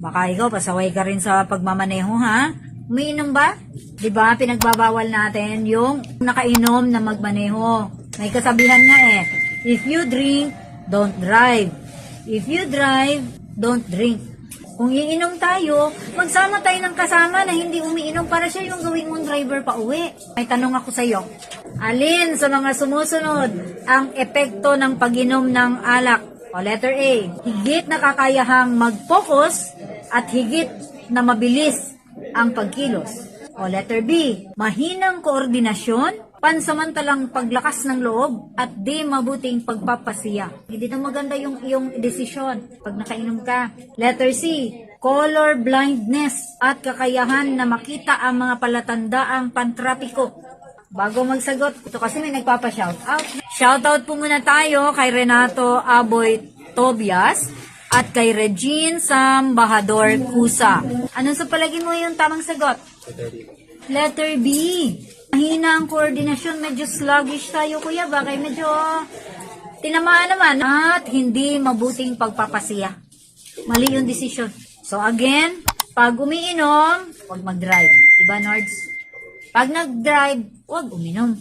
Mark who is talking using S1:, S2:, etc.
S1: Baka ikaw, pasaway ka rin sa pagmamaneho, ha? Umiinom ba? Di ba pinagbabawal natin yung nakainom na magmaneho. May kasabihan nga eh, if you drink, don't drive. If you drive, don't drink. Kung iinom tayo, magsama tayo ng kasama na hindi umiinom para siya yung gawin mong driver pa uwi. May tanong ako sa iyo. Alin sa mga sumusunod ang epekto ng pag-inom ng alak? O letter A, higit na kakayahang mag-focus at higit na mabilis ang pagkilos. O letter B, mahinang koordinasyon, pansamantalang paglakas ng loob at di mabuting pagpapasiya. Hindi na maganda yung iyong desisyon pag nakainom ka. Letter C, color blindness at kakayahan na makita ang mga palatandaang pantrapiko. Bago magsagot, ito kasi may nagpapa-shout out. Shout out po muna tayo kay Renato Aboy Tobias at kay Regine Sam Bahador Kusa. Anong sa palagi mo yung tamang sagot? Letter B. Mahina ang koordinasyon, medyo sluggish tayo kuya, bakay medyo tinamaan naman at hindi mabuting pagpapasiya. Mali yung decision. So again, pag umiinom, huwag mag-drive. Diba, Nords? Pag nag-drive, huwag uminom.